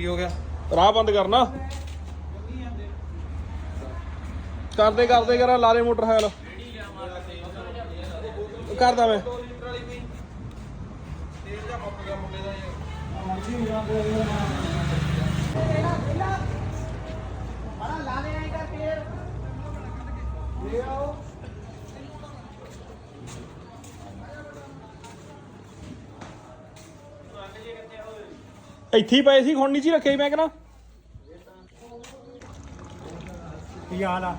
ਕੀ ਹੋ ਗਿਆ? ਰਾਹ ਬੰਦ ਕਰਨਾ। ਕਰਦੇ ਕਰਦੇ ਕਰਾ ਲਾਲੇ ਮੋਟਰ ਹੈਲ ਕਰਦਾ ਮੈਂ। ਇੱਥੇ ਹੀ ਪਏ ਸੀ ਹੁਣ ਨੀਚੇ ਰੱਖੇ ਮੈਂ ਕਹਿੰਦਾ। ਕੀ ਹਾਲ ਆ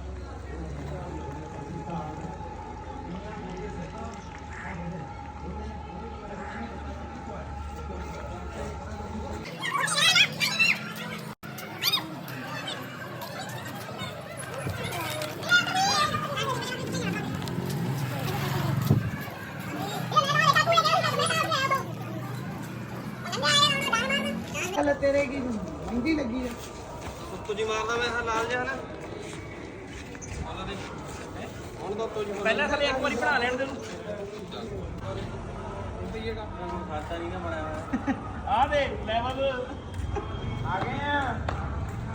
ਚੱਲ ਤੇਰੇ ਕੀ ਲੱਗੀ ਆ। ਤੁਜੀ ਮਾਰਦਾ ਮੈਂ ਹਾਂ ਲਾਲ ਜਿਹਾ ਨਾ। ਹੁਣ ਤਾਂ ਤੁਜੀ ਪਹਿਲਾਂ ਥਲੇ ਇੱਕ ਵਾਰੀ ਬਣਾ ਲੈਣ ਦੇ ਨੂੰ। ਖਾਤਾ ਨਹੀਂ ਨਾ ਬਣਾਇਆ ਹੋਇਆ ਆ ਦੇ ਲੈਵਲ ਆ। ਗਏ ਆ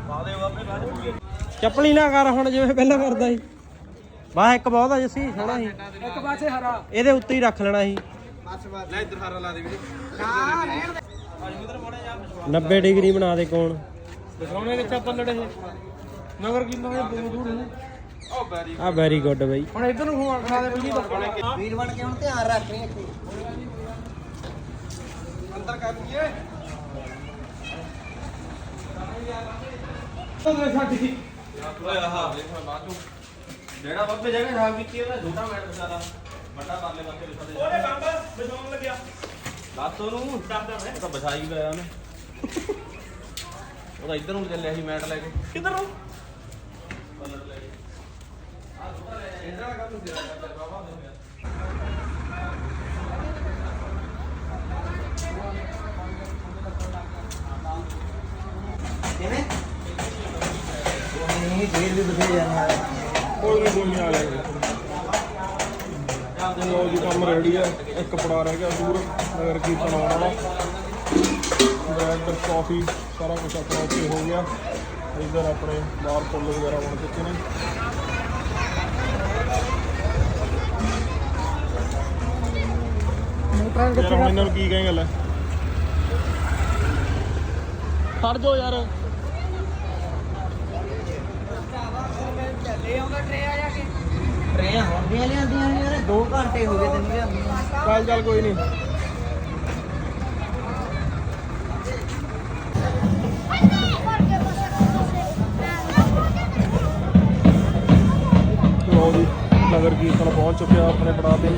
ਬਾਦੇ ਬਾਬੇ ਬਾਅਦ ਪੂਰੀ। ਚੱਪਲੀ ਨਾ ਕਰ ਹੁਣ ਜਿਵੇਂ ਪਹਿਲਾਂ ਕਰਦਾ ਸੀ। ਵਾਹ ਇੱਕ ਬਹੁਤ ਆ ਜੱਸੀ ਸੋਹਣਾ ਸੀ। ਇੱਕ ਪਾਸੇ ਹਰਾ। ਇਹਦੇ ਉੱਤੇ ਹੀ ਰੱਖ ਲੈਣਾ ਸੀ। ਬਸ ਬਸ। ਲੈ ਇੱਧਰ ਹਾਰਾ ਲਾ ਦੇ ਵੀਰੇ। ਨਾ ਰਹਿਣ ਦੇ। ਅੱਜ ਉਧਰ ਮੋੜਾ ਜਾ 90 ਡਿਗਰੀ ਬਣਾ ਦੇ ਕੋਣ। ਦਿਖਾਉਣੇ ਕਿੱਥੇ ਪੱਲੜ ਇਹ? ਨਗਰ ਕੀਰਤਨ ਦੇ ਦੂਰ ਦੂਰ ਨੇ ਆ ਵੈਰੀ ਗੁੱਡ ਬਈ। ਹੁਣ ਇੱਧਰ ਨੂੰ ਫੋਨ ਖਾ ਦੇ ਵੀਰ ਬਣ ਕੇ ਹੁਣ ਧਿਆਨ ਰੱਖ ਰਹੀ ਇੱਥੇ। ਅੰਦਰ ਕਰ ਲਈਏ। ਓਏ ਆਹ ਦੇਖ ਮੈਂ ਚੋਂ। ਜਿਹੜਾ ਬਾਬੇ ਜਗ੍ਹਾ ਖਰਾਬ ਕੀਤੀ ਉਹਦਾ ਛੋਟਾ ਮੈਟ ਬਸਾਦਾ ਵੱਡਾ ਕਰ ਲੈ ਬਾਬੇ ਬਸਾ ਦੇ ਉਹਨੇ ਬੰਬ ਵਿਸਾਉਣ ਲੱਗਿਆ। ਦੱਸ ਉਹਨੂੰ। ਦੱਸਦਾ ਮੈਂ। ਉਹ ਤਾਂ ਬਸਾਈ ਗਿਆ ਉਹਨੇ। ਉਹਦਾ ਇੱਧਰ ਨੂੰ ਚੱਲਿਆ ਸੀ ਮੈਟ ਲੈ ਕੇ। ਕਿੱਧਰ? ਨੂੰ ਕੇ ਕਿਵੇਂ? ਨਹੀਂ ਫੇਰ ਵੀ ਬਥੇ ਜਾਣਾ ਕੋਈ ਨਹੀਂ ਕੋਈ ਨਹੀਂ ਆ ਜਾਏਗਾ ਲੋ ਜੀ। ਕੰਮ ਰੈਡੀ ਆ। ਇੱਕ ਪੜਾ ਰਹਿ ਗਿਆ ਦੂਰ ਨਗਰ ਕੀਰਤਨ ਆਉਣ ਵਾਲਾ ਬ੍ਰੈਡ ਕਾਫੀ ਸਾਰਾ ਕੁਝ ਆਪਣਾ ਉੱਤੇ ਹੋ ਗਿਆ। ਇੱਧਰ ਆਪਣੇ ਬਾਹਰ ਫੁੱਲ ਵਗੈਰਾ ਬਣ ਚੁੱਕੇ ਨੇ। ਮੋਟਰਾਂ ਯਾਰ ਹੁਣ ਇਹਨਾਂ ਨੂੰ ਕੀ ਕਹੇਗਾ ਲੈ ਖੜ ਜਾਓ ਯਾਰ। ਚੱਲੇ ਆਉਂਦਾ ਟਰੇ ਆ ਜਾ ਕੇ ਲਿਆਂਦੀਆਂ ਯਾਰ 2 ਘੰਟੇ ਹੋ ਗਏ ਤੈਨੂੰ ਲਿਆਂਦੀਆਂ ਚੱਲ ਚੱਲ ਕੋਈ ਨਹੀਂ। ਨਗਰ ਕੀਰਤਨ ਪਹੁੰਚ ਚੁੱਕਿਆ ਆਪਣੇ ਪੜਾਅ ਤੇ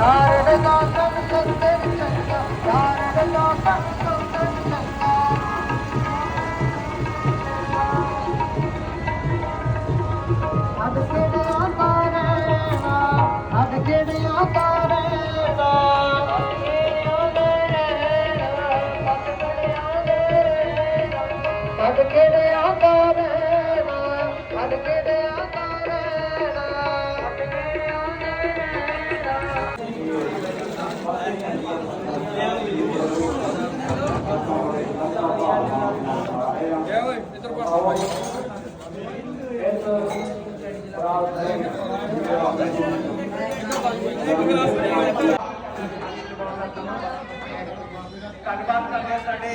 Yeah, I'm ਧੰਨਵਾਦ ਕਰਦੇ ਹਾਂ ਸਾਡੇ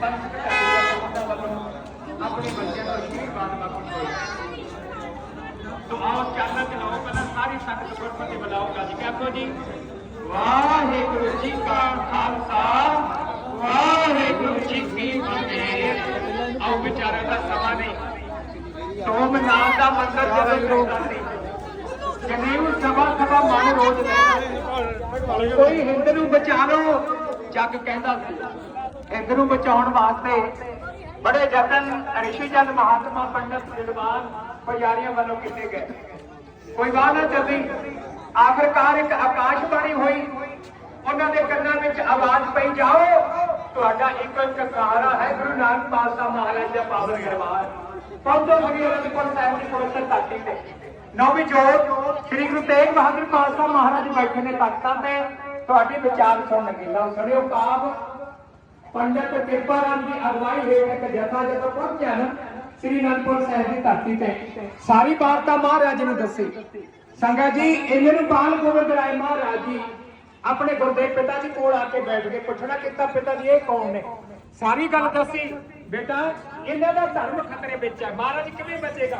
ਪੰਥ ਕਟਾਰੀਆ ਵੱਲੋਂ ਆਪਣੇ ਬੱਚਿਆਂ ਨੂੰ ਅਸ਼ੀਰਵਾਦ ਬਖਸ਼ੋ ਤੋ ਆਓ ਚਾਨਣ ਚਲਾਓ ਪਹਿਲਾਂ ਸਾਰੀ ਸੰਗਤ ਗੁਰਮਤਿ ਬੁਲਾਓ ਗੱਜ ਕੇ ਆਖੋ ਜੀ ਵਾਹਿਗੁਰੂ ਜੀ ਕਾ ਖਾਲਸਾ ਵਾਹਿਗੁਰੂ ਜੀ ਕੀ ਫਤਿਹ ਆਓ ਵਿਚਾਰਾਂ ਦਾ ਸਮਾਂ ਨਹੀਂ ਨਾਮ ਦਾ ਮੰਦਰ ਜਦੋਂ ਕਰਦਾ ਸੀ। ਜਨੇਊ ਸਭਾ ਸਭਾ ਮਨ ਰੋਜ ਲੈਂਦਾ ਕੋਈ ਹਿੰਦ ਨੂੰ ਬਚਾ ਲਓ ਜੱਗ ਕਹਿੰਦਾ ਸੀ। ਹਿੰਦ ਨੂੰ ਬਚਾਉਣ ਵਾਸਤੇ ਬੜੇ ਯਤਨ ਰਿਸ਼ੀ ਚੰਦ ਮਹਾਤਮਾ ਪੰਡਤ ਵਿਦਵਾਨ ਪੁਜਾਰੀਆਂ ਵੱਲੋਂ ਕੀਤੇ ਗਏ। ਕੋਈ ਬਾਤ ਨਾ ਚੱਲੀ। ਆਖਰਕਾਰ ਇੱਕ ਆਕਾਸ਼ ਬਾਣੀ ਹੋਈ। ਉਹਨਾਂ ਦੇ ਕੰਨਾਂ ਵਿੱਚ ਆਵਾਜ਼ ਪਈ, ਜਾਓ, ਤੁਹਾਡਾ ਇੱਕ ਕਕਾਰਾ ਹੈ ਗੁਰੂ ਨਾਨਕ ਪਾਤਸ਼ਾਹ ਮਹਾਰਾਜ ਦਾ ਪਾਵਨ ਦਰਬਾਰ। ਪਹੁੰਚੋ ਸ੍ਰੀ ਅਨੰਦਪੁਰ ਸਾਹਿਬ ਦੀ ਪਵਿੱਤਰ ਧਰਤੀ ਤੇ। ਨੌਵੀਂ ਜੋਤ, ਸ੍ਰੀ ਗੁਰੂ ਤੇਗ ਬਹਾਦਰ ਪਾਤਸ਼ਾਹ ਮਹਾਰਾਜ ਬੈਠੇ ਨੇ ਤਖਤਾਂ ਤੇ। ਤੁਹਾਡੇ ਵਿਚਾਰ ਸੁਣਨਗੇ ਲਓ, ਸੁਣਿਓ ਕਾਬ ਪੰਡਤ ਕਿਰਪਾ ਰਾਮ ਦੀ ਅਗਵਾਈ ਹੇਠ ਇੱਕ ਜਥਾ ਜਦੋਂ ਪਹੁੰਚਿਆ ਨਾ, ਸ੍ਰੀ ਅਨੰਦਪੁਰ ਸਾਹਿਬ ਦੀ ਧਰਤੀ ਤੇ। ਸਾਰੀ ਵਾਰਤਾ ਮਹਾਰਾਜ ਨੂੰ ਦੱਸੀ। ਸੰਗਤ ਜੀ ਇਹਨਾਂ ਨੂੰ ਬਾਲ ਗੋਬਿੰਦ ਰਾਏ ਮਹਾਰਾਜ ਜੀ ਆਪਣੇ ਗੁਰਦੇਵ ਪਿਤਾ ਜੀ ਕੋਲ ਆ ਕੇ ਬੈਠ ਗਏ ਪੁੱਛਣਾ ਕੀਤਾ, ਪਿਤਾ ਜੀ ਇਹ ਕੌਣ ਨੇ? ਸਾਰੀ ਗੱਲ ਦੱਸੀ। ਬੇਟਾ ਇਹਨਾਂ ਦਾ ਧਰਮ ਖਤਰੇ ਵਿੱਚ ਹੈ। ਮਹਾਰਾਜ ਕਿਵੇਂ ਬਚੇਗਾ?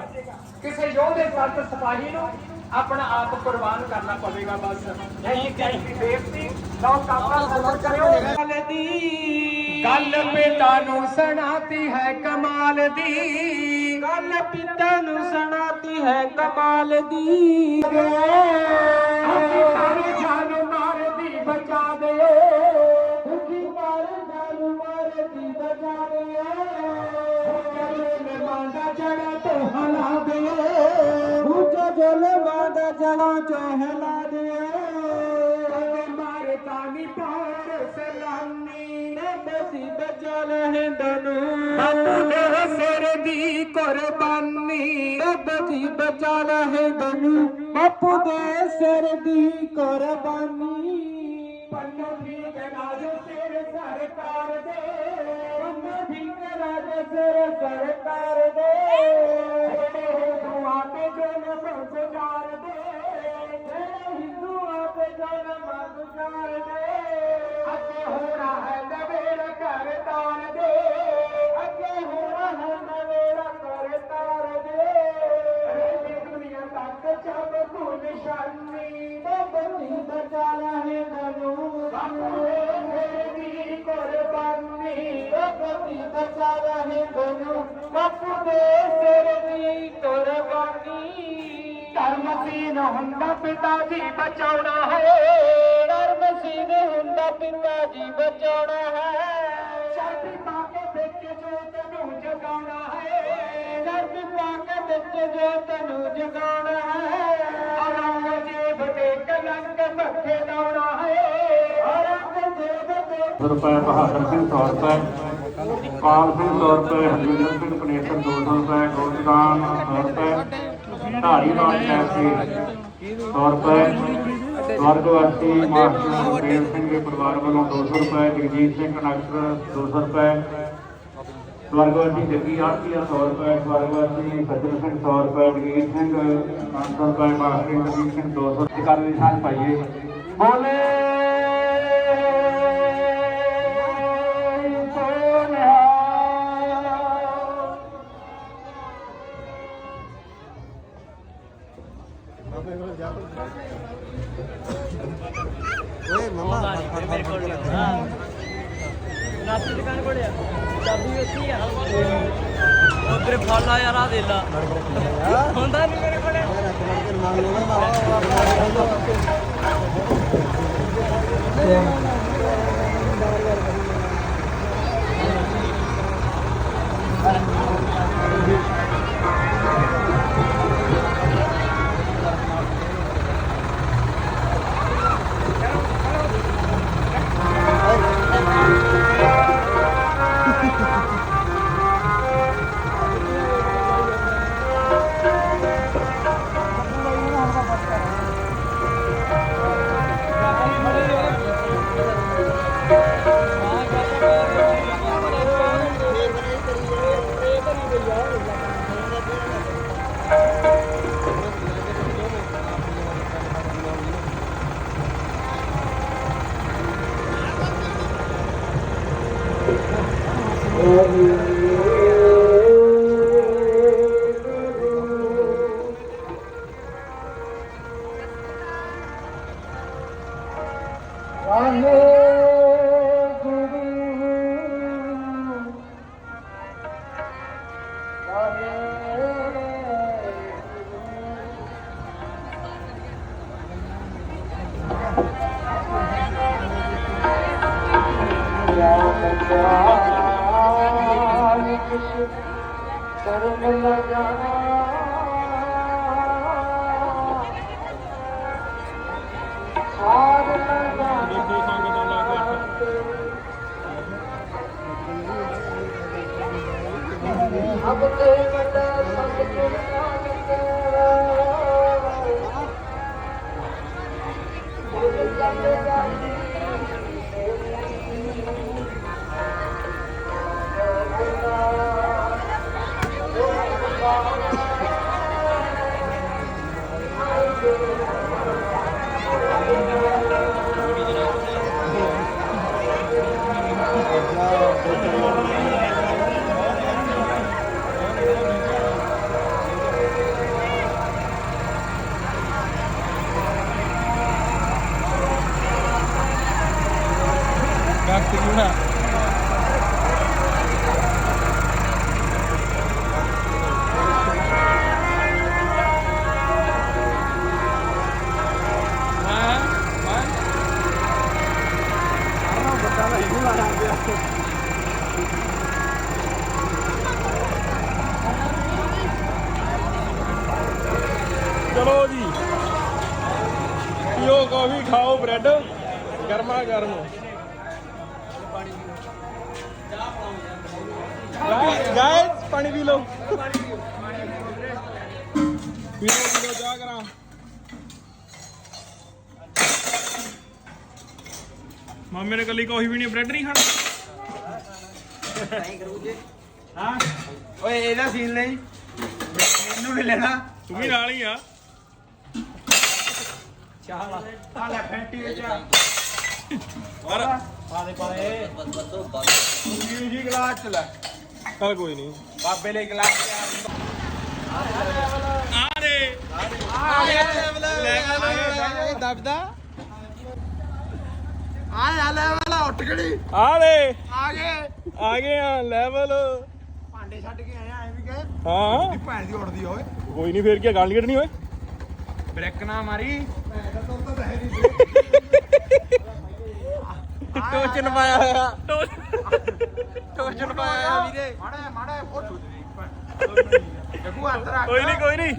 ਕਿਸੇ ਯੋਧੇ ਸੱਤ ਸਿਪਾਹੀ ਨੂੰ ਆਪਣਾ ਆਪ ਕੁਰਬਾਨ ਕਰਨਾ ਪਵੇਗਾ ਬਸ। ਇਹ ਕਹਿ ਦੀ ਬੇਇੱਜ਼ਤੀ ਲਓ ਕਾਪਾ ਸਬਰ ਕਰਿਓ ਗੱਲ ਦੀ। ਗੱਲ ਪਿਤਾ ਨੂੰ ਸੁਣਾਤੀ ਹੈ ਕਮਾਲ ਦੀ। ਗੱਲ ਪਿਤਾ ਨੂੰ ਸੁਣਾਤੀ ਹੈ ਕਮਾਲ ਦੀ। ਉੱਚਾ ਜਲ ਮਾਦਾ ਜਹਾਂ ਚਹਿਲਾ ਦੇ ਮਾਰੇ ਤਾਨੀ ਪਾਸ ਸਲਾਮੀ ਬਸੀ ਬਚਾ ਲਹਿੰਦ ਨੂੰ। ਬਾਪੂ ਦੇ ਸਿਰ ਦੀ ਕੁਰਬਾਨੀ ਬਸੀ ਬਚਾ ਲਹਿੰਦ ਨੂੰ। ਬਾਪੂ ਦੇ ਸਿਰ ਦੀ ਕੁਰਬਾਨੀ। ਪੰਨੋ ਠੀਕ ਰਾਜ ਸਿਰ ਸਰਕਾਰ ਦੇ। ਪੰਨ ਠੀਕ ਰਾਜ ਸਿਰ ਸਰਕਾਰ ਦੇ। ਜਿਹੜੇ ਜਨਮ ਗੁਜ਼ਾਰ ਦੇ, ਜਿਹੜੇ ਹਿੰਦੂ ਆਪੇ ਜਨਮ ਗੁਜ਼ਾਰ ਦੇ। ਅੱਗੇ ਹੋਣਾ ਹੈ ਨਵੇੜ ਘਰ ਤਾਰ ਦੇ, ਅੱਗੇ ਹੋਣਾ ਹੈ ਨਵੇੜਾ ਕਰ ਤਾਰ ਦੇ। ਰਹਿੰਦੀ ਦੁਨੀਆ ਤੱਕ ਚੱਬ ਕੋ ਨਿਸ਼ਾਨੀ ਬੱਬੀ ਬਚਾ ਰਹੇ ਨਨੂੰ ਬਾਪੂ ਦੇ ਸਿਰ ਦੀ ਕੁਰਬਾਨੀ ਬੱਬੀ ਬਚਾ ਰਹੇ ਨਨੂੰ ਬਾਪੂ ਦੇ ਸਿਰ ਕੁਰਬਾਨੀ ਧਰਮ ਸੀਨ ਹੁੰਦਾ ਪਿਤਾ ਜੀ ਬਚਾਉਣਾ ਹੈ। ਧਰਮ ਸੀਨ ਹੁੰਦਾ ਪਿਤਾ ਜੀ ਬਚਾਉਣਾ ਹੈ। ਸ਼ਰਤੀ ਪਾ ਕੇ ਵਿੱਚ ਜੋਤ ਨੂੰ ਜਗਾਉਣਾ ਹੈ। ਧਰਮ ਪਾ ਕੇ ਵਿੱਚ ਜੋਤ ਨੂੰ ਜਗਾਉਣਾ ਹੈ। ਔਰੰਗਜ਼ੇਬ ਦੇ ਕਲੰਕ ਮੱਥੇ ਲਾਉਣਾ ਹੈ। ਔਰੰਗਜ਼ੇਬ ਦੇ ਰੁਪਏ ਬਹਾਦਰ ਸਿੰਘ 100 ਰੁਪਏ ਪਾਲ ਸਿੰਘ 100 ਰੁਪਏ ਹਰਜਿੰਦਰ ਸਿੰਘ ਕਨੇਸਰ 200 ਰੁਪਏ ਗੋਲਦਾਨ 100 ਰੁਪਏ ਧਾਰੀਵਾਲ ਕੈਸੀ 100 ਰੁਪਏ ਸਵਰਗਵਾਸੀ ਮਾਸਟਰ ਦੇਵ ਸਿੰਘ ਦੇ ਪਰਿਵਾਰ ਵੱਲੋਂ 200 ਰੁਪਏ, ਜਗਜੀਤ ਸਿੰਘ ਕਨਕਸਰ 200 ਰੁਪਏ, ਸਵਰਗਵਾਸੀ ਜੱਗੀ ਆਰਤੀਆ 100 ਰੁਪਏ, ਸਵਰਗਵਾਸੀ ਸੱਜਣ ਸਿੰਘ 100 ਰੁਪਏ ਜਗੀਰ ਸਿੰਘ 500 ਰੁਪਏ, ਮਾਸਟਰ ਜਗਜੀਤ ਸਿੰਘ 200 ਰੁਪਏ। ਕਰ ਦੀ ਸਾਂਝ ਪਾਈਏ। ਬੋਲੇ ਕਰਮ ਲਗਾਣਾ ਸਾਧ ਲਗਾਣਾ ਅਬ ਤੇ। ਵੱਡਾ ਸਤਿਗੁਰ ਨਾਨਕ ਗੁਰ ਚਾਹ ਕਰਾਂ ਮਾਮੇ ਨੇ ਕੱਲੀ ਕਾਫੀ ਵੀ ਨਹੀਂ ਬ੍ਰੈਡ ਨਹੀਂ ਖਾਣਾ? ਹਾਂ? ਓਏ ਇਹਦਾ ਸੀਨ ਲਈ ਮੈਨੂੰ ਨਹੀਂ ਲੈਣਾ। ਤੂੰ ਵੀ ਨਾਲ ਹੀ ਆ। ਆ ਲੈ ਫੈਂਟੀ ਵਿੱਚ ਪਰ ਪਾ ਦੇ ਪਾ ਦੇ। ਜੀ ਜੀ ਗਲਾਸ ਚ ਲੈ। ਚੱਲ ਕੋਈ ਨਹੀਂ। ਬਾਬੇ ਲਈ ਗਲਾਸ ਤੇ ਆ ਦਬਦਾ ਆ ਜਾ ਲੈਵਲ ਉੱਠ ਖੜੀ ਆ ਦੇ ਆ ਗਏ ਆ ਗਏ ਆ ਲੈਵਲ ਭਾਂਡੇ ਛੱਡ ਕੇ ਆਇਆ ਐ ਵੀ ਕਹੇ ਹਾਂ। ਭੈਣ ਦੀ ਉੱਡਦੀ ਓਏ। ਕੋਈ ਨਹੀਂ ਫੇਰ ਕੀ ਗੱਲ ਨਹੀਂ ਕੱਢਣੀ ਓਏ? ਬ੍ਰੇਕ ਨਾ ਮਾਰੀ। ਭੈਣ ਦਾ ਤੁਰ ਤਾਂ ਹੈ ਨਹੀਂ ਟੋਚਨ ਪਾਇਆ ਹੋਇਆ। ਟੋਚਨ ਪਾਇਆ ਵੀਰੇ ਮਾੜਾ ਮਾੜਾ ਫੋਟੋ ਜੱਗੂ ਹੱਥ ਰੱਖ। ਕੋਈ ਨਹੀਂ ਕੋਈ ਨਹੀਂ।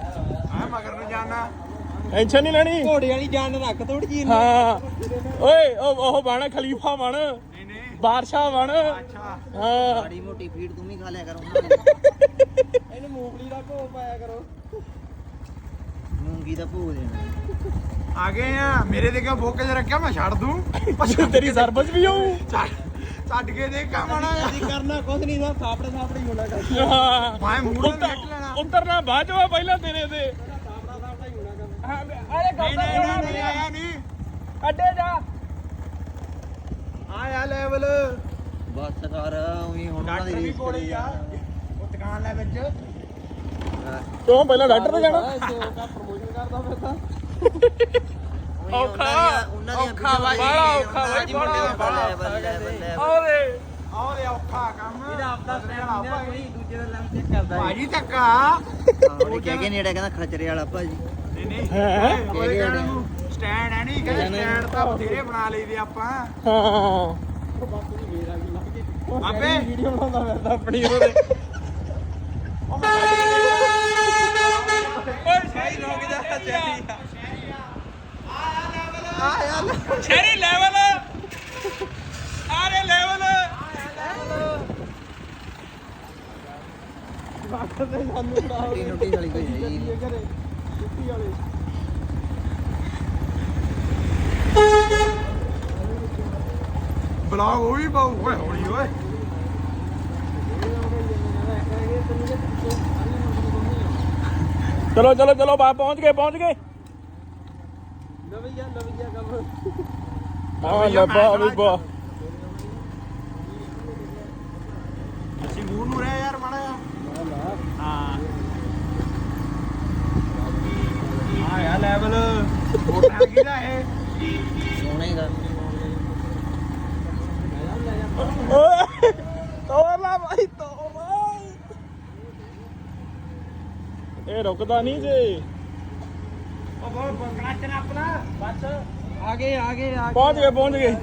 ਆ ਮਗਰ ਨੂੰ ਜਾਣਾ। ਟੈਨਸ਼ਨ ਨਹੀਂ ਲੈਣੀ। ਘੋੜੇ ਵਾਲੀ ਜਾਨ ਰੱਖ ਥੋੜੀ ਜੀ ਹਾਂ। ਓਏ ਉਹ ਉਹ ਬਣ ਖਲੀਫਾ ਬਣ। ਨਹੀਂ ਨਹੀਂ। ਬਾਦਸ਼ਾਹ ਬਣ। ਅੱਛਾ। ਹਾਂ। ਮਾੜੀ ਮੋਟੀ ਫੀਡ ਤੂੰ ਵੀ ਖਾ ਲਿਆ ਕਰੋ ਇਹਨੂੰ ਮੂੰਗਫਲੀ ਦਾ ਭੋਗ ਪਾਇਆ ਕਰੋ। ਮੂੰਗੀ ਦਾ ਭੋਗ ਦੇਣਾ। ਆ ਗਏ ਆ। ਮੇਰੇ ਦੇ ਕੇ ਫੋਕੇ 'ਚ ਰੱਖਿਆ ਮੈਂ ਛੱਡ ਦੂੰ। ਤੇਰੀ ਸਰਵਿਸ ਵੀ ਹੋਊ। ਛੱਡ ਕੇ ਦੇ ਕਾਮਣਾ ਅਸੀਂ ਕਰਨਾ ਕੁਝ ਨਹੀਂ ਦਾ ਸਾਪੜੇ ਸਾਪੜੇ ਹੀ ਹੋਣਾ। ਹਾਂ। ਮੈਂ ਨੂੰ ਉਤਰਨਾ ਆ, ਪਹਿਲਾਂ ਤੇਰੇ ਤੇ। ਹਾਂ, ਅਰੇ ਨਹੀਂ ਨਹੀਂ ਨਹੀਂ, ਨਹੀਂ। ਆਇਆ ਨਹੀਂ। ਅੱਡੇ ਜਾ। ਆਇਆ ਲੈਵਲ ਬਸ ਕਰ ਉਹੀ ਹੁਣ ਉਹਨਾਂ ਦੀ ਡਾਕਟਰ ਵੀ ਰੀਸ ਕੋਲੇ ਕਰੀ ਆ। ਉਹ ਦੁਕਾਨ ਲੈ ਵਿੱਚ। ਕਿਉਂ? ਪਹਿਲਾਂ ਡਾਕਟਰ ਤੇ ਜਾਣਾ? ਔਖਾ। ਔਖਾ ਬਾਈ। ਬੜਾ ਔਖਾ ਬਾਈ ਬੜਾ ਬੜਾ ਆਵੇ ਆਹ ਦੇ ਔਖਾ ਕੰਮ। ਇਹਦਾ ਆਪਦਾ ਸਟੈਂਡ ਸਟੈਂਡ ਕੋਈ ਭਾਜੀ ਧੱਕਾ। ਉਹਨੇ ਕਹਿ ਕੇ ਨੇੜੇ ਕਹਿੰਦਾ ਖਚਰੇ ਵਾਲਾ ਭਾਜੀ। ਨਹੀਂ ਨਹੀਂ? ਉਹਦੇ ਕਹਿਣ ਨੂੰ ਸਟੈਂਡ ਹੈ ਨਹੀਂ ਕਹਿੰਦੇ ਸਟੈਂਡ ਤਾਂ ਬਥੇਰੇ ਬਣਾ ਲਈਦੇ ਆਪਾਂ। ਹਾਂ। ਆਪੇ ਵੀਡੀਓ ਬਣਾਉਂਦਾ ਫਿਰਦਾ ਆਪਣੀ ਉਹਦੇ। ਓਏ ਸਹੀ ਰੁਕ ਜਾ ਚੈਰੀ ਸ਼ਹਿਰੀ ਲੈਵਲ ਆਰੇ ਲੈਵਲ ਰੋਟੀ ਰੋਟੀ ਵਾਲੀ ਕੋਈ ਹੈ ਹੀ ਨਹੀਂ। ਬਲੌਗ ਉਹ ਵੀ ਪਾਉ ਓਏ ਹੌਲੀ ਓਏ। ਚਲੋ ਚਲੋ ਚਲੋ ਬਾ ਪਹੁੰਚ ਗਏ ਪਹੁੰਚ ਗਏ। ਲਵਈਆ ਲਵਈਆ ਕੰਮ ਹਾਂ ਲੱਭਾ ਵੀ ਬਾ। ਅਸੀਂ ਮੂੰਹ ਨੂੰ ਰਹਿ ਯਾਰ ਮਾੜਾ ਹਾਂ। ਆਇਆ ਲੈਵਲ ਮੋਟਾ ਕਿਹਦਾ ਇਹ। ਸੋਹਣੇ ਦਾ ਓਏ ਤੋੜ ਲਾ ਭਾਈ ਤੋੜ ਲਾ। ਇਹ ਰੁਕਦਾ ਨਹੀਂ ਜੇ। ਆਗੇ ਆਗੇ ਆ ਪਹੁੰਚ ਗਏ ਪਹੁੰਚ ਗਏ।